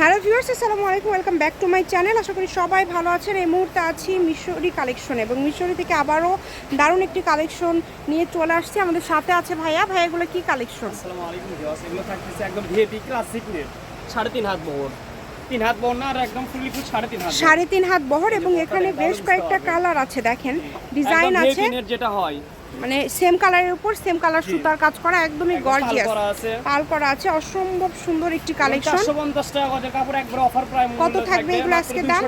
Hello viewers আসসালামু আলাইকুম welcome back to my channel. আশা করি সবাই ভালো আছেন। এই মুহূর্তে আছি মিশরি কালেকশন এবং মিশরি থেকে আবারও দারুণ একটি কালেকশন নিয়ে চলে আসছি আমাদের সাথে আছে ভাইয়া। ভাইয়া এগুলো কি কালেকশন? আসসালামু আলাইকুম ভিউয়ার্স এগুলো থাকতেছে একদম ভিআইপি ক্লাসিক নেট সাড়ে তিন হাত বহর। তিন হাত বহর না আর একদম ফুললি ফুল সাড়ে তিন হাত। সাড়ে তিন হাত বহর এবং এখানে বেশ কয়েকটা কালার আছে দেখেন। ডিজাইন আছে। যেটা হয়। মানে সেম কালারের উপর সেম কালার সুতার কাজ করা একদমই গর্জিয়াস পাল করা আছে। অসম্ভব সুন্দর একটি কালেকশন টাকা গজের কাপড় একবার অফার প্রাইস কত থাকবে এগুলো আজকে দাম?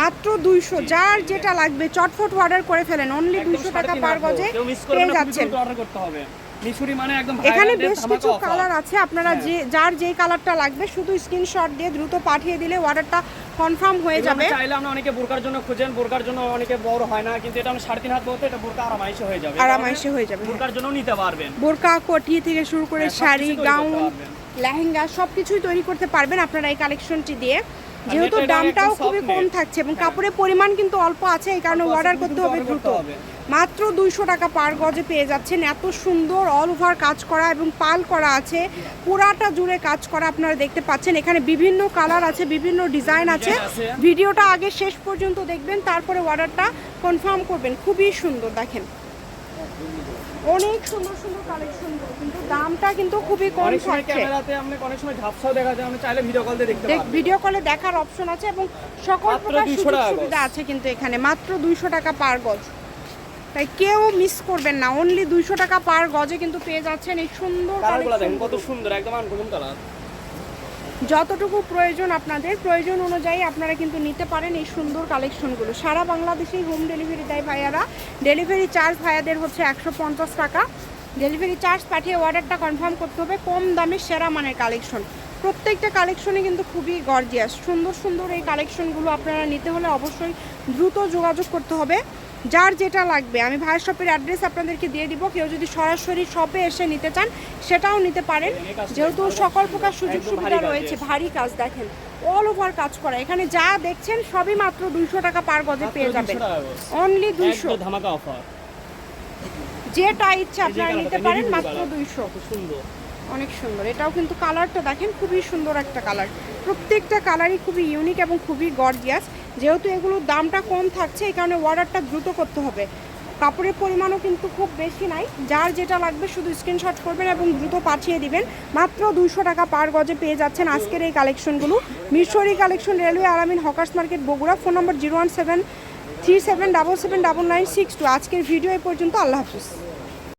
মাত্র দুইশো। যার যেটা লাগবে চটফট অর্ডার করে ফেলেন। অনলি দুইশো টাকা পার গজে পেয়ে যাচ্ছেন। অর্ডার করতে হবে। মিশুরি মানে একদম এখানে বেশ কিছু কালার আছে। আপনারা হ্যাঁ। যে যার যেই কালারটা লাগবে শুধু স্ক্রিনশট দিয়ে দ্রুত পাঠিয়ে দিলে অর্ডারটা কনফার্ম হয়ে যাবে। চাইলে আমরা অনেকে বোরকার জন্য খুঁজেন বোরকার জন্য অনেকে বড় হয় না কিন্তু এটা আমরা সাড়ে তিন হাত বলতে এটা বোরকা আরামাইশে হয়ে যাবে। আরামাইশে হয়ে যাবে বোরকার জন্য নিতে পারবেন। বোরকা কোটি থেকে শুরু করে হ্যাঁ, শাড়ি গাউন। লেহেঙ্গা সব কিছুই তৈরি করতে পারবেন আপনারা এই কালেকশনটি দিয়ে। যেহেতু দামটাও খুবই কম থাকছে এবং হ্যাঁ। কাপড়ের পরিমাণ কিন্তু অল্প আছে এই কারণে অর্ডার করতে হবে দ্রুত। মাত্র দুইশো টাকা পার গজে পেয়ে যাচ্ছেন এত সুন্দর অল ওভার কাজ করা এবং পাল করা আছে পুরাটা জুড়ে কাজ করা আপনারা দেখতে পাচ্ছেন। এখানে বিভিন্ন কালার আছে বিভিন্ন ডিজাইন আছে। ভিডিওটা আগে শেষ পর্যন্ত দেখবেন তারপরে অর্ডারটা কনফার্ম করবেন। খুবই সুন্দর দেখেন। অনেক সুন্দর সুন্দর কালেকশন কিন্তু দামটা কিন্তু খুবই কম থাকছে। ক্যামেরাতে আপনি অনেক সময় ঝাপসাও দেখা যায় আমরা চাইলে ভিডিও কল দিয়ে দেখতে দেখ ভিডিও কলে দেখার অপশন আছে এবং সকল প্রকার সুযোগ সুবিধা আছে কিন্তু এখানে মাত্র দুইশো টাকা পার গজ। তাই কেউ মিস করবেন না অনলি দুইশো টাকা পার গজে কিন্তু পেয়ে যাচ্ছেন এই সুন্দর দেখেন কত সুন্দর একদম আনকমন কালার যতটুকু প্রয়োজন আপনাদের, প্রয়োজন অনুযায়ী আপনারা কিন্তু নিতে পারেন এই সুন্দর কালেকশনগুলো। সারা বাংলাদেশেই হোম ডেলিভারি দেয় ভাইয়ারা। ডেলিভারি চার্জ ভাইয়াদের হচ্ছে একশো পঞ্চাশ টাকা। ডেলিভারি চার্জ পাঠিয়ে অর্ডারটা কনফার্ম করতে হবে কম দামে সেরা মানের কালেকশন। প্রত্যেকটা কালেকশনই কিন্তু খুবই গর্জিয়াস সুন্দর সুন্দর এই কালেকশনগুলো আপনারা নিতে হলে অবশ্যই দ্রুত যোগাযোগ করতে হবে। যার যেটা লাগবে। আমি ভাইয়ের শপের অ্যাড্রেস আপনাদেরকে দিয়ে দিব। কেউ যদি সরাসরি শপে এসে নিতে চান সেটাও নিতে পারেন। যেহেতু সকল প্রকার সুযোগ সুবিধা রয়েছে ভারী কাজ দেখেন অল ওভার কাজ করা। এখানে যা দেখছেন সবই মাত্র দুইশো টাকা পার গজে পেয়ে যাবেন। অনলি দুইশো। ধামাকা অফার যেটা ইচ্ছা আপনারা নিতে পারেন মাত্র দুইশো। সুন্দর। অনেক সুন্দর। এটাও কিন্তু কালারটা দেখেন, খুবই সুন্দর একটা কালার। প্রত্যেকটা কালারই খুবই ইউনিক এবং খুবই গর্জিয়াস যেহেতু এগুলোর দামটা কম থাকছে, এই কারণে অর্ডারটা দ্রুত করতে হবে। কাপড়ের পরিমাণও কিন্তু খুব বেশি নাই। যার যেটা লাগবে শুধু স্ক্রিনশট করবেন এবং দ্রুত পাঠিয়ে দিবেন। মাত্র দুইশো টাকা পার গজে পেয়ে যাচ্ছেন আজকের এই কালেকশনগুলো মিশরি collection railway আরামিন hawkers market Bogura. Phone number zero one seven three seven double seven double nine six two আজকের ভিডিও এই পর্যন্ত, আল্লাহ হাফিজ।